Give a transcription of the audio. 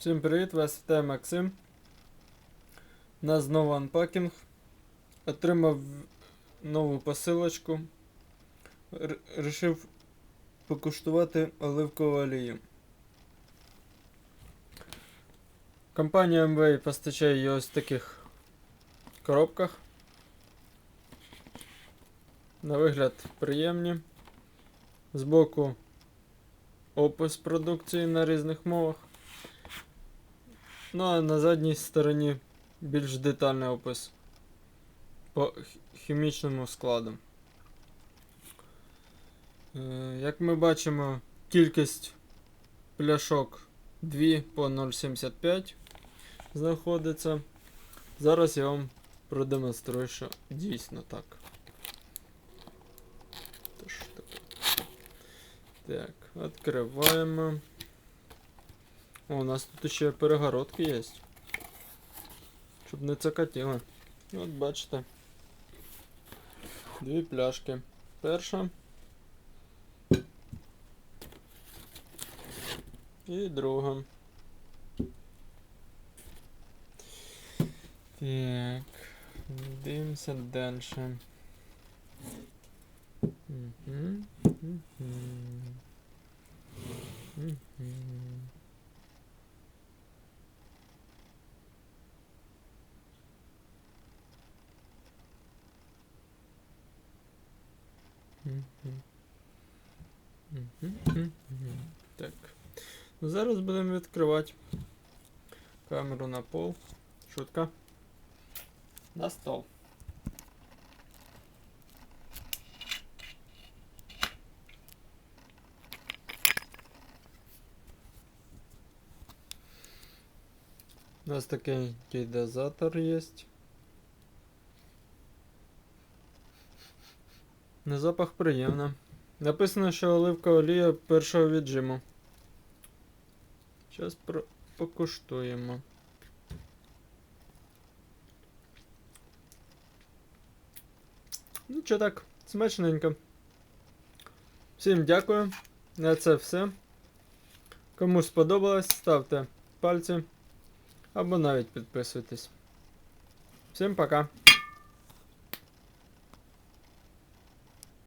Всім привіт, вас вітає Максим. У нас знову анпакінг. Отримав нову посилочку. Р- Рішив покуштувати оливкову олію. Компанія MWay постачає її ось в таких коробках. На вигляд приємні. Збоку опис продукції на різних мовах. Ну а на задній стороні більш детальний опис по хімічному складу. Е, Як ми бачимо, кількість пляшок 2 по 0,75 знаходиться. Зараз я вам продемонструю, що дійсно так. Так, відкриваємо. О, у нас тут ще перегородки є. Щоб не цокотіло. От бачите. Дві пляшки. Перша. І друга. Так. Дивимося далі. Мгм. Мгм. Мгм. Так. Ну, зараз будемо відкривати камеру на пол. Шутка. На стол. У нас такий дозатор є. На запах приємно. Написано, що оливка олія першого віджиму. Зараз про... покуштуємо. Ну що так, смачненько. Всім дякую. На це все. Кому сподобалось, ставте пальці або навіть підписуйтесь. Всім пока.